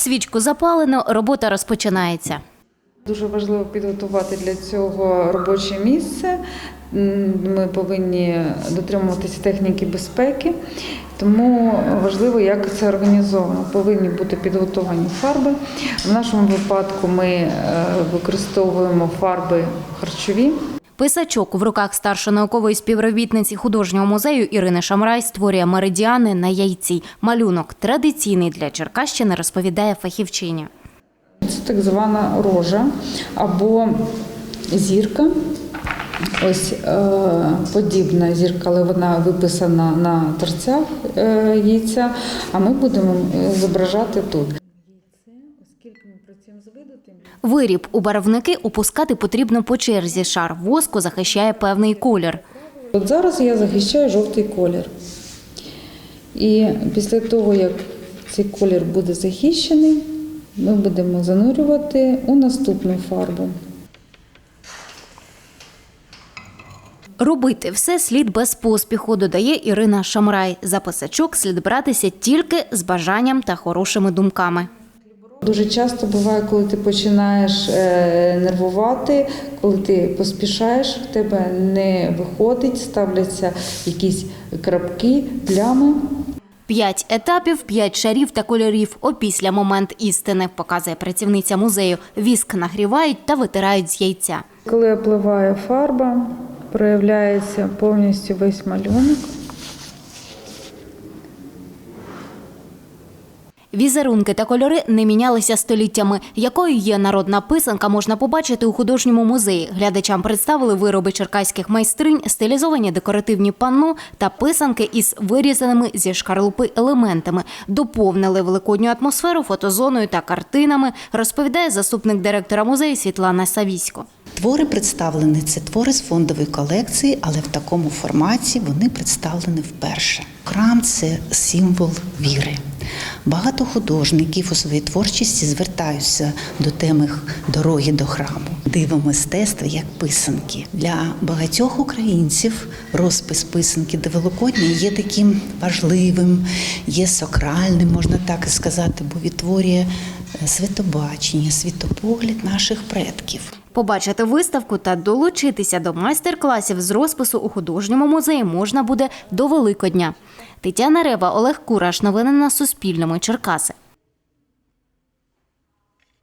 Свічку запалено, робота розпочинається. Дуже важливо підготувати для цього робоче місце. Ми повинні дотримуватися техніки безпеки, тому важливо, як це організовано. Повинні бути підготовані фарби. В нашому випадку ми е, використовуємо фарби харчові. Писачок в руках старшої наукової співробітниці художнього музею Ірини Шамрай створює меридіани на яйці. Малюнок традиційний для Черкащини, розповідає фахівчиня. Це так звана рожа або зірка. Ось е, подібна зірка, але вона виписана на торцях е, яйця, а ми будемо е, зображати тут. Оскільки ми працюємо з видутим, Виріб у барвники опускати потрібно по черзі. Шар воску захищає певний колір. От зараз я захищаю жовтий колір. І після того, як цей колір буде захищений, ми будемо занурювати у наступну фарбу. Робити все слід без поспіху, додає Ірина Шамрай. За писачок слід братися тільки з бажанням та хорошими думками. Дуже часто буває, коли ти починаєш е, нервувати, коли ти поспішаєш, в тебе не виходить, ставляться якісь крапки, плями. П'ять етапів, п'ять шарів та кольорів. Опісля момент істини, показує працівниця музею. Віск нагрівають та витирають з яйця. Коли опливає фарба, проявляється повністю весь малюнок. Візерунки та кольори не мінялися століттями. Якою є народна писанка, можна побачити у художньому музеї. Глядачам представили вироби черкаських майстринь, стилізовані декоративні панно та писанки із вирізаними зі шкарлупи елементами. Доповнили великодню атмосферу фотозоною та картинами, розповідає заступник директора музею Світлана Савісько. Твори представлені це твори з фондової колекції, але в такому форматі вони представлені вперше. Храм це символ віри. Багато художників у своїй творчості звертаються до теми дороги до храму. Диво мистецтва як писанки. Для багатьох українців розпис писанки до Великодня є таким важливим, є сакральним, можна так і сказати, бо відтворює світобачення, світопогляд наших предків. Побачити виставку та долучитися до майстер-класів з розпису у художньому музеї можна буде до Великодня. Тетяна Рева, Олег Кураш. Новини на Суспільному. Черкаси.